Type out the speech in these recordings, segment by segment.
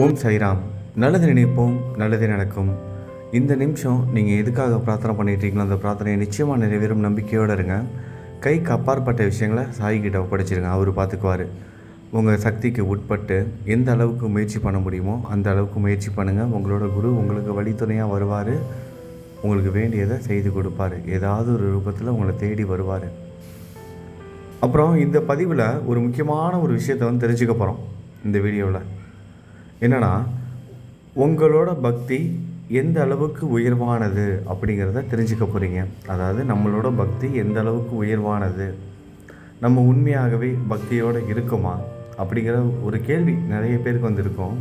ஓம் சைராம். நல்லது நினைப்போம் நல்லது நடக்கும். இந்த நிமிஷம் நீங்கள் எதுக்காக பிரார்த்தனை பண்ணிட்டீங்களோ அந்த பிரார்த்தனையை நிச்சயமாக நிறைவேறும் நம்பிக்கையோடு இருங்க. கைக்கு அப்பாற்பட்ட விஷயங்களை சாய்கிட்ட ஒப்படைச்சிருங்க. அவர் பார்த்துக்குவார் உங்கள் சக்திக்கு உட்பட்டு எந்த அளவுக்கு முயற்சி பண்ண முடியுமோ அந்த அளவுக்கு முயற்சி பண்ணுங்கள் உங்களோட குரு உங்களுக்கு வழித்துணையாக வருவார். உங்களுக்கு வேண்டியதை செய்து கொடுப்பாரு. ஏதாவது ஒரு ரூபத்தில் உங்களை தேடி வருவார். அப்புறம் இந்த பதிவில் ஒரு முக்கியமான ஒரு விஷயத்தை வந்து தெரிஞ்சுக்க போகிறோம் இந்த வீடியோவில் என்னென்னா உங்களோட பக்தி எந்த அளவுக்கு உயர்வானது அப்படிங்கிறத தெரிஞ்சுக்க போகிறீங்க அதாவது நம்மளோட பக்தி எந்த அளவுக்கு உயர்வானது? நம்ம உண்மையாகவே பக்தியோடு இருக்குமா? அப்படிங்கிற ஒரு கேள்வி நிறைய பேருக்கு வந்திருக்கும்.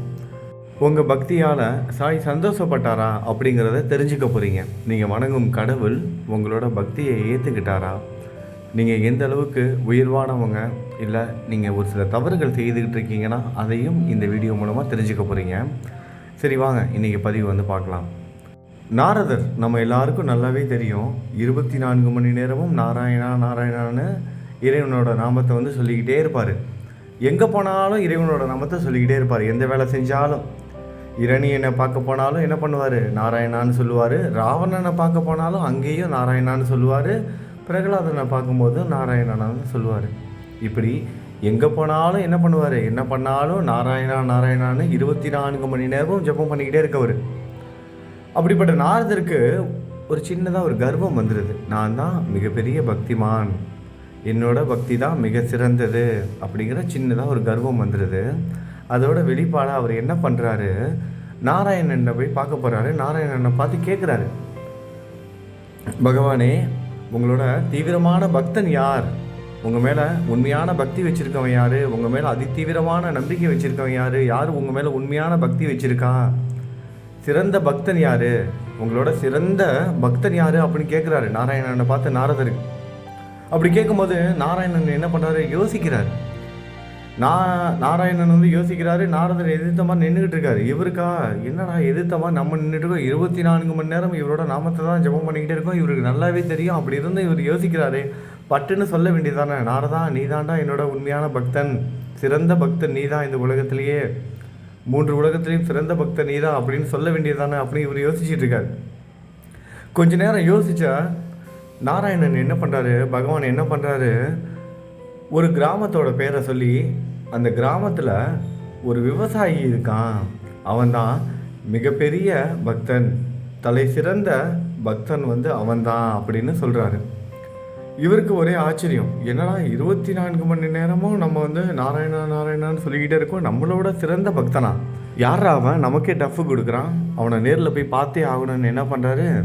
உங்கள் பக்தியால் சாய் சந்தோஷப்பட்டாரா அப்படிங்கிறத தெரிஞ்சுக்க போகிறீங்க நீங்கள் வணங்கும் கடவுள் உங்களோட பக்தியை ஏற்றுக்கிட்டாரா நீங்கள் எந்த அளவுக்கு உயர்வானவங்க இல்லை நீங்கள் ஒரு சில தவறுகள் செய்துக்கிட்டு இருக்கீங்கன்னா அதையும் இந்த வீடியோ மூலமாக தெரிஞ்சுக்க போகிறீங்க சரி வாங்க. இன்றைக்கி பதிவு வந்து பார்க்கலாம். நாரதர் நம்ம எல்லாருக்கும் நல்லாவே தெரியும். இருபத்தி நான்கு மணி நேரமும் நாராயணா நாராயணான்னு இறைவனோட நாமத்தை வந்து சொல்லிக்கிட்டே இருப்பார். எங்கே போனாலும் இறைவனோட நாமத்தை சொல்லிக்கிட்டே இருப்பார். எந்த வேலை செஞ்சாலும். இரணியனை பார்க்க போனாலும் என்ன பண்ணுவார்? நாராயணான்னு சொல்லுவார். ராவணனை பார்க்க போனாலும் அங்கேயும் நாராயணான்னு சொல்லுவார். பிரகலாதனை பார்க்கும்போது நாராயணனான்னு சொல்லுவார். இப்படி எங்கே போனாலும் என்ன பண்ணுவார்? என்ன பண்ணாலும் நாராயணா நாராயணான்னு இருபத்தி நான்கு மணி நேரமும் ஜெபம் பண்ணிக்கிட்டே இருக்கவர். அப்படிப்பட்ட நாரதருக்கு ஒரு சின்னதாக ஒரு கர்வம் வந்துடுது நான் தான் மிகப்பெரிய பக்திமான். என்னோட பக்தி தான் மிக சிறந்தது அப்படிங்கிற சின்னதாக ஒரு கர்வம் வந்துடுது அதோட வெளிப்பாடாக அவர் என்ன பண்ணுறாரு நாராயணனை போய் பார்க்க போகிறாரு நாராயணனை பார்த்து கேட்குறாரு பகவானே உங்களோட தீவிரமான பக்தன் யார்? உங்கள் மேலே உண்மையான பக்தி வச்சுருக்கவன் யார்? உங்கள் மேலே அதிதீவிரமான நம்பிக்கை வச்சுருக்கவன் யார்? யார் உங்கள் மேலே உண்மையான பக்தி வச்சுருக்கா? சிறந்த பக்தன் யார்? உங்களோட சிறந்த பக்தன் யார் அப்படின்னு கேட்குறாரு நாராயணனை பார்த்து நாரதருக்கு அப்படி கேட்கும்போது நாராயணன் என்ன பண்ணுறாரு யோசிக்கிறார். நான் நாராயணன் வந்து யோசிக்கிறாரு நாரதர் எதிர்த்த மாதிரி நின்றுக்கிட்டு இருக்காரு. இவருக்கா? என்னடா எதிர்த்த மாதிரி நம்ம நின்றுட்டு இருக்கோம்? இருபத்தி நான்கு மணி நேரம் இவரோட நாமத்தை தான் ஜெபம் பண்ணிக்கிட்டே இருக்கோம். இவருக்கு நல்லாவே தெரியும். அப்படி இருந்து இவர் யோசிக்கிறாரு பட்டுன்னு சொல்ல வேண்டியதானே நாரதா நீ தாண்டா என்னோட உண்மையான பக்தன். சிறந்த பக்தன் நீ தான் இந்த உலகத்திலேயே. மூன்று உலகத்திலையும் சிறந்த பக்தன் நீ தான் அப்படின்னு சொல்ல வேண்டியதானே அப்படின்னு இவர் யோசிச்சுட்டு இருக்காரு. கொஞ்ச நேரம் யோசிச்சா நாராயணன் என்ன பண்ணுறாரு பகவான் என்ன பண்ணுறாரு ஒரு கிராமத்தோட பேரை சொல்லி அந்த கிராமத்தில் ஒரு விவசாயி இருக்கான். அவன்தான் மிகப்பெரிய பக்தன். தலை சிறந்த பக்தன் வந்து அவன்தான் அப்படின்னு சொல்கிறாரு இவருக்கு ஒரே ஆச்சரியம். என்னடா இருபத்தி நான்கு மணி நேரமும் நம்ம வந்து நாராயணா நாராயணான்னு சொல்லிக்கிட்டே இருக்கோம். நம்மளோட சிறந்த பக்தனா? யாரா அவன்? நமக்கே டஃப் கொடுக்குறான். அவனை நேரில் போய் பார்த்தே ஆகணும்னு என்ன பண்ணுறாரு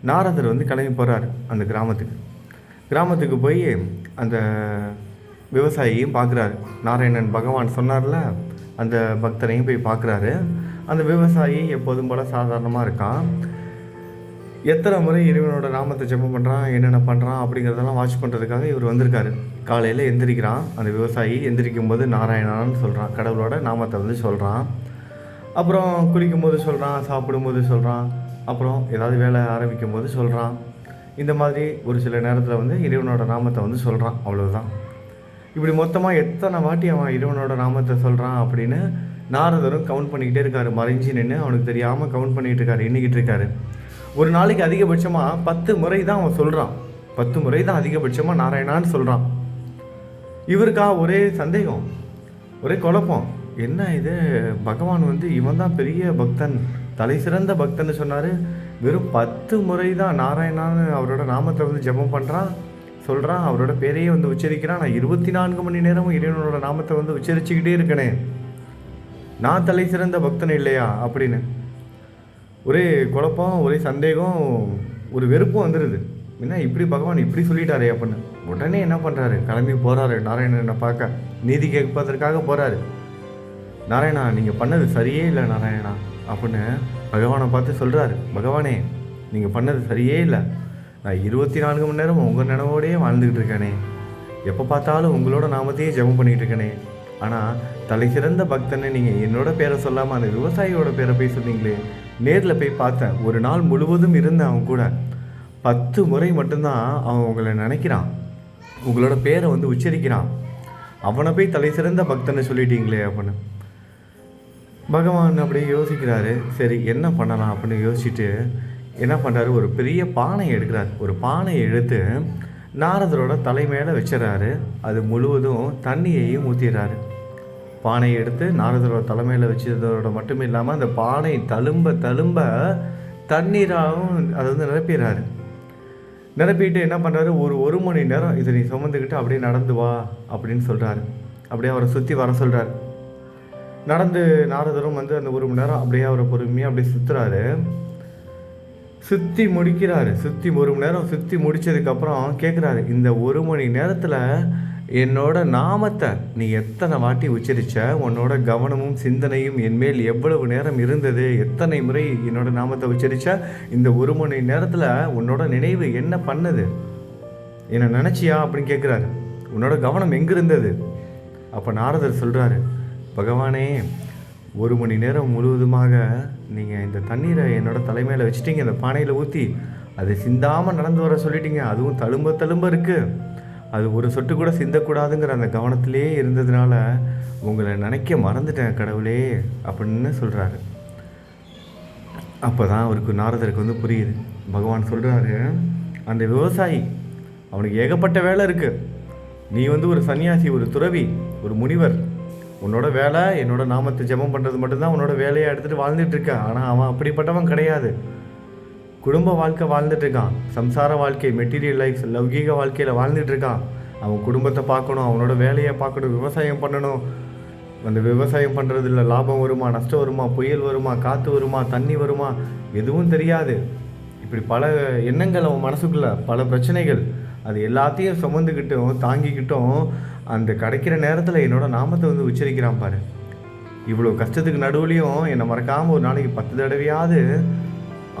நாரதர் வந்து கிளம்பி போகிறாரு அந்த கிராமத்துக்கு. கிராமத்துக்கு போய் அந்த விவசாயியும் பார்க்குறாரு. நாராயணன் பகவான் சொன்னார்ல அந்த பக்தரையும் போய் பார்க்குறாரு. அந்த விவசாயி எப்போதும் போல் சாதாரணமாக இருக்கான். எத்தனை முறை இறைவனோட நாமத்தை ஜெபம் பண்ணுறான் என்னென்ன பண்ணுறான் அப்படிங்கிறதெல்லாம் வாட்ச் பண்ணுறதுக்காக இவர் வந்திருக்காரு. காலையில் எந்திரிக்கிறான். அந்த விவசாயி எந்திரிக்கும் போது நாராயணான்னு சொல்கிறான் கடவுளோட நாமத்தை வந்து சொல்கிறான் அப்புறம் குளிக்கும் போது சொல்கிறான் சாப்பிடும்போது சொல்கிறான் அப்புறம் ஏதாவது வேலை ஆரம்பிக்கும் போது சொல்கிறான் இந்த மாதிரி ஒரு சில நேரத்தில் வந்து இறைவனோட நாமத்தை வந்து சொல்கிறான் அவ்வளோதான் இப்படி மொத்தமாக எத்தனை வாட்டி அவன் இறைவனோட நாமத்தை சொல்கிறான் அப்படின்னு நாரதரும் கவுண்ட் பண்ணிக்கிட்டே இருக்காரு. மறைஞ்சி நின்று அவனுக்கு தெரியாமல் கவுண்ட் பண்ணிகிட்டு இருக்காரு எண்ணிக்கிட்டு இருக்காரு. ஒரு நாளைக்கு அதிகபட்சமாக பத்து முறை தான் அவன் சொல்கிறான் பத்து முறை தான் அதிகபட்சமாக நாராயணான்னு சொல்கிறான் இவருக்கா ஒரே சந்தேகம் ஒரே குழப்பம். என்ன இது? பகவான் வந்து இவன் தான் பெரிய பக்தன் தலை சிறந்த பக்தன்னு சொன்னார். வெறும் பத்து முறை தான் நாராயணான்னு அவரோட நாமத்தை வந்து ஜெபம் பண்ணுறான் சொல்கிறான் அவரோட பேரையே வந்து உச்சரிக்கிறான். நான் இருபத்தி நான்கு மணி நேரமும் இறைவனோட நாமத்தை வந்து உச்சரிச்சுக்கிட்டே இருக்கனே. நான் தலை சிறந்த பக்தன் இல்லையா? அப்படின்னு. ஒரே குழப்பம் ஒரே சந்தேகம் ஒரு வெறுப்பும் வந்துடுது என்ன இப்படி பகவான் இப்படி சொல்லிட்டாரே அப்படின்னு. உடனே என்ன பண்ணுறாரு கிளம்பி போகிறாரு நாராயணனை பார்க்க. நீதி கேட்பதற்காக போகிறாரு நாராயணா நீங்கள் பண்ணது சரியே இல்லை நாராயணா அப்படின்னு பகவானை பார்த்து சொல்கிறாரு பகவானே நீங்கள் பண்ணது சரியே இல்லை. நான் இருபத்தி நான்கு மணி நேரம் உங்கள் நினைவோடையே வாழ்ந்துக்கிட்டு இருக்கேனே. எப்போ பார்த்தாலும் உங்களோட நாமத்தையே ஜெபம் பண்ணிக்கிட்டு இருக்கேனே. ஆனால் தலை சிறந்த பக்தனை நீங்கள் என்னோட பேரை சொல்லாமல் அந்த விவசாயியோட பேரை போய் சொன்னீங்களே. நேரில் போய் பார்த்தேன். ஒரு நாள் முழுவதும் இருந்தேன் அவன் கூட. பத்து முறை மட்டும்தான் அவன் உங்களை நினைக்கிறான். உங்களோட பேரை வந்து உச்சரிக்கிறான். அவனை போய் தலை சிறந்த பக்தனை சொல்லிட்டீங்களே அப்படின்னு. பகவான் அப்படியே யோசிக்கிறாரு. சரி என்ன பண்ணலாம் அப்படின்னு யோசிச்சுட்டு என்ன பண்ணுறாரு ஒரு பெரிய பானை எடுக்கிறார். ஒரு பானையை எடுத்து நாரதரோட தலை மேலே வச்சிடறாரு. அது முழுவதும் தண்ணியையும் ஊற்றிடுறாரு பானையை எடுத்து நாரதரோட தலைமையில் வச்சதோட மட்டும் இல்லாமல் அந்த பானை தழும்ப தழும்ப தண்ணீராகவும் அதை வந்து நிரப்பிடுறாரு. நிரப்பிட்டு என்ன பண்ணுறாரு ஒரு ஒரு மணி நேரம் இதை நீ சுமந்துக்கிட்டு அப்படியே நடந்து வா அப்படின்னு சொல்கிறாரு அப்படியே அவரை சுற்றி வர சொல்கிறாரு நடந்து நாரதரும் வந்து அந்த ஒரு மணி நேரம் அப்படியே அவரை பொறுமையாக அப்படியே சுற்றுறாரு சுற்றி முடிக்கிறாரு. சுற்றி ஒரு மணி நேரம் சுற்றி முடிச்சதுக்கப்புறம் கேட்குறாரு இந்த ஒரு மணி நேரத்தில் என்னோட நாமத்தை நீ எத்தனை வாட்டி உச்சரிச்ச? உன்னோட கவனமும் சிந்தனையும் என்மேல் எவ்வளவு நேரம் இருந்தது? எத்தனை முறை என்னோட நாமத்தை உச்சரித்த இந்த ஒரு மணி நேரத்தில் உன்னோட நினைவு என்ன பண்ணுது? என்னை நினச்சியா? அப்படின்னு கேட்குறாரு உன்னோட கவனம் எங்கே இருந்தது அப்போ நாரதர் சொல்கிறாரு பகவானே ஒரு மணி நேரம் முழுவதுமாக நீங்கள் இந்த தண்ணீரை என்னோடய தலைமையில் வச்சுட்டீங்க. இந்த பானையில் ஊற்றி அதை சிந்தாமல் நடந்து வர சொல்லிட்டீங்க. அதுவும் தழும்ப தழும்ப இருக்குது அது ஒரு சொட்டு கூட சிந்தக்கூடாதுங்கிற அந்த கவனத்திலே இருந்ததுனால உங்களை நினைக்க மறந்துட்டேன் கடவுளே அப்படின்னு சொல்கிறாரு அப்போ தான் அவருக்கு நாரதருக்கு வந்து புரியுது. பகவான் சொல்கிறாரு அந்த விவசாயி அவனுக்கு ஏகப்பட்ட வேலை இருக்குது நீ வந்து ஒரு சன்னியாசி ஒரு துறவி ஒரு முனிவர் உன்னோட வேலை என்னோட நாமத்தை ஜெபம் பண்ணுறது மட்டும்தான் உன்னோட வேலையை எடுத்துகிட்டு வாழ்ந்துட்டு இருக்க ஆனால் அவன் அப்படிப்பட்டவன் கிடையாது. குடும்ப வாழ்க்கை வாழ்ந்துட்டு இருக்கான் சம்சார வாழ்க்கை மெட்டீரியல் லைஃப் லௌகீக வாழ்க்கையில் வாழ்ந்துட்டு இருக்கான் அவன் குடும்பத்தை பார்க்கணும் அவனோட வேலையை பார்க்கணும் விவசாயம் பண்ணணும். அந்த விவசாயம் பண்ணுறதுல லாபம் வருமா நஷ்டம் வருமா புயல் வருமா காற்று வருமா தண்ணி வருமா எதுவும் தெரியாது. இப்படி பல எண்ணங்கள் அவன் மனசுக்குள்ள பல பிரச்சனைகள். அது எல்லாத்தையும் சுமந்துக்கிட்டும் தாங்கிக்கிட்டும் அந்த கிடைக்கிற நேரத்தில் என்னோடய நாமத்தை வந்து உச்சரிக்கிறான் பாரு. இவ்வளோ கஷ்டத்துக்கு நடுவுலையும் என்னை மறக்காமல் ஒரு நாளைக்கு பத்து தடவையாவது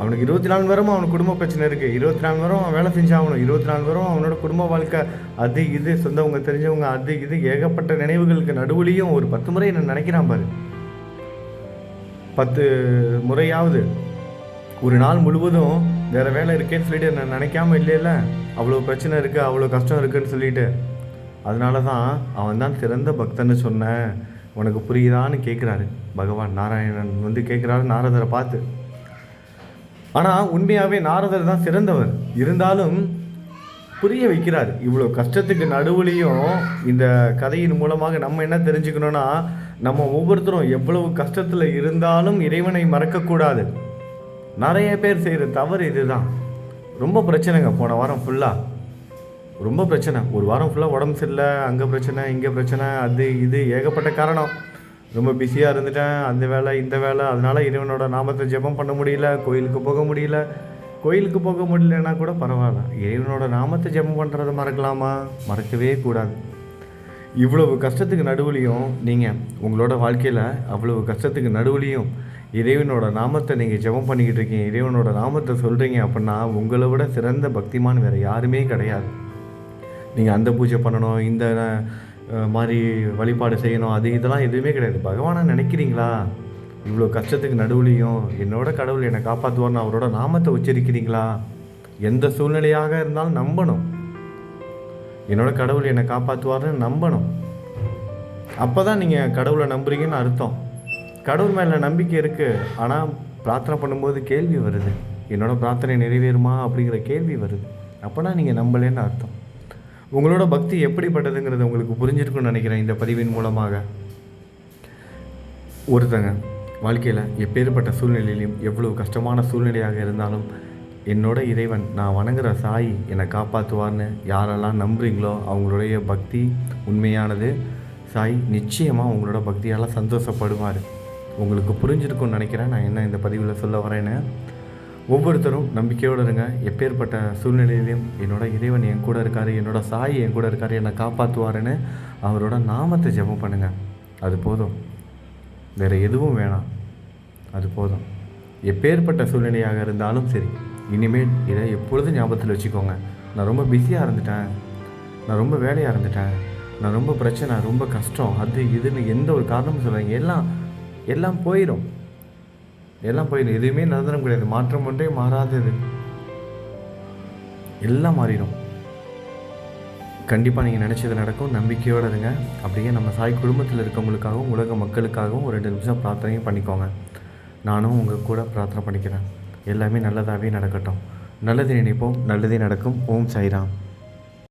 அவனுக்கு இருபத்தி நாலு வரும் அவனுக்கு குடும்ப பிரச்சனை இருக்குது இருபத்தி நாலு வரும் அவன் வேலை செஞ்சாகணும். இருபத்தி நாலு வரும் அவனோட குடும்ப வாழ்க்கை அது இது சொந்தவங்க தெரிஞ்சவங்க அது இது ஏகப்பட்ட நினைவுகளுக்கு நடுவுலையும் ஒரு பத்து முறை என்ன நினைக்கிறான் பாரு. பத்து முறையாவது. ஒரு நாள் முழுவதும் வேறு வேலை இருக்கேன்னு சொல்லிட்டு நான் நினைக்காம இல்லைல்ல அவ்வளோ பிரச்சனை இருக்குது அவ்வளோ கஷ்டம் இருக்குதுன்னு சொல்லிட்டு. அதனால தான் அவன் தான் சிறந்த பக்தன்னு சொன்னேன் உனக்கு புரியுதான்னு கேட்குறாரு பகவான் நாராயணன் வந்து கேட்குறாரு நாரதரை பார்த்து. ஆனால் உண்மையாகவே நாரதர் தான் சிறந்தவர். இருந்தாலும் புரிய வைக்கிறார். இவ்வளோ கஷ்டத்துக்கு நடுவுலையும் இந்த கதையின் மூலமாக நம்ம என்ன தெரிஞ்சுக்கணும்னா நம்ம ஒவ்வொருத்தரும் எவ்வளவு கஷ்டத்தில் இருந்தாலும் இறைவனை மறக்கக்கூடாது. நிறைய பேர் செய்கிற தவறு இதுதான். ரொம்ப பிரச்சனைங்க. போன வாரம் ஃபுல்லாக ரொம்ப பிரச்சனை. ஒரு வாரம் ஃபுல்லாக உடம்பு சரியில்லை அங்கே பிரச்சனை இங்கே பிரச்சனை அது இது ஏகப்பட்ட காரணம். ரொம்ப பிஸியாக இருந்துட்டேன் அந்த வேலை இந்த வேலை. அதனால் இறைவனோட நாமத்தை ஜெபம் பண்ண முடியல கோயிலுக்கு போக முடியல. கோயிலுக்கு போக முடியலன்னா கூட பரவாயில்ல. இறைவனோட நாமத்தை ஜெபம் பண்ணுறத மறக்கலாமா? மறக்கவே கூடாது. இவ்வளவு கஷ்டத்துக்கு நடுவுலையும் நீங்கள் உங்களோட வாழ்க்கையில் அவ்வளவு கஷ்டத்துக்கு நடுவுலையும் இறைவனோட நாமத்தை நீங்கள் ஜெபம் பண்ணிக்கிட்டு இருக்கீங்க இறைவனோட நாமத்தை சொல்கிறீங்க அப்படின்னா உங்களை விட சிறந்த பக்திமான் வேறு யாருமே கிடையாது. நீங்கள் அந்த பூஜை பண்ணணும் இந்த மாதிரி வழிபாடு செய்யணும் அது இதெல்லாம் எதுவுமே கிடையாது. பகவானை நினைக்கிறீங்களா? இவ்வளோ கஷ்டத்துக்கு நடுவுலையும் என்னோட கடவுள் என்னை காப்பாற்றுவார்னு அவரோட நாமத்தை உச்சரிக்கிறீங்களா? எந்த சூழ்நிலையாக இருந்தாலும் நம்பணும். என்னோட கடவுள் என்னை காப்பாற்றுவார்னு நம்பணும். அப்போ தான் நீங்கள் கடவுளை நம்புறீங்கன்னு அர்த்தம். கடவுள் மேலே நம்பிக்கை இருக்குது ஆனால் பிரார்த்தனை பண்ணும்போது கேள்வி வருது. என்னோட பிரார்த்தனை நிறைவேறுமா அப்படிங்கிற கேள்வி வருது. அப்போனா நீங்கள் நம்பலேன்னு அர்த்தம். உங்களோட பக்தி எப்படிப்பட்டதுங்கிறது உங்களுக்கு புரிஞ்சிருக்குன்னு நினைக்கிறேன் இந்த பதிவின் மூலமாக. ஒருத்தங்க வாழ்க்கையில் எப்பேற்பட்ட சூழ்நிலையிலும் எவ்வளவு கஷ்டமான சூழ்நிலையாக இருந்தாலும் என்னோட இறைவன் நான் வணங்குற சாய் என்னை காப்பாற்றுவார்னு யாரெல்லாம் நம்புறீங்களோ அவங்களுடைய பக்தி உண்மையானது. சாய் நிச்சயமாக உங்களோட பக்தியால் சந்தோஷப்படுவார். உங்களுக்கு புரிஞ்சிருக்கும்னு நினைக்கிறேன். நான் என்ன இந்த பதிவில் சொல்ல வரேன்னு ஒவ்வொருத்தரும் நம்பிக்கையோடு இருங்க. எப்பேற்பட்ட சூழ்நிலையிலையும் என்னோட இறைவன் என் கூட இருக்கார் என்னோட சாய் என் கூட இருக்கார் என்னை காப்பாற்றுவாருன்னு அவரோட நாமத்தை ஜெபம் பண்ணுங்கள் அது போதும். வேறு எதுவும் வேணாம். அது போதும். எப்பேற்பட்ட சூழ்நிலையாக இருந்தாலும் சரி இனிமேல் இதை எப்பொழுதும் ஞாபகத்தில் வச்சுக்கோங்க. நான் ரொம்ப பிஸியாக இருந்துட்டேன். நான் ரொம்ப வேலையாக இருந்துட்டேன். நான் ரொம்ப பிரச்சனை ரொம்ப கஷ்டம் அது இதுன்னு எந்த ஒரு காரணமும் சொல்கிறீங்க எல்லாம் எல்லாம் போயிடும் எல்லாம் போயிடும். எதுவுமே நிரந்தரம் கிடையாது. மாற்றம் ஒன்றே மாறாதது. எல்லாம் மாறிடும். கண்டிப்பாக நீங்கள் நினச்சது நடக்கும். நம்பிக்கையோடு இருங்க. அப்படியே நம்ம சாய் குடும்பத்தில் இருக்கவங்களுக்காகவும் உலக மக்களுக்காகவும் ஒரு ரெண்டு நிமிஷம் பிரார்த்தனையும் பண்ணிக்கோங்க. நானும் உங்கள் கூட பிரார்த்தனை பண்ணிக்கிறேன். எல்லாமே நல்லதாகவே நடக்கட்டும். நல்லது நினைப்போம். நல்லதே நடக்கும். ஓம் சாய்ராம்.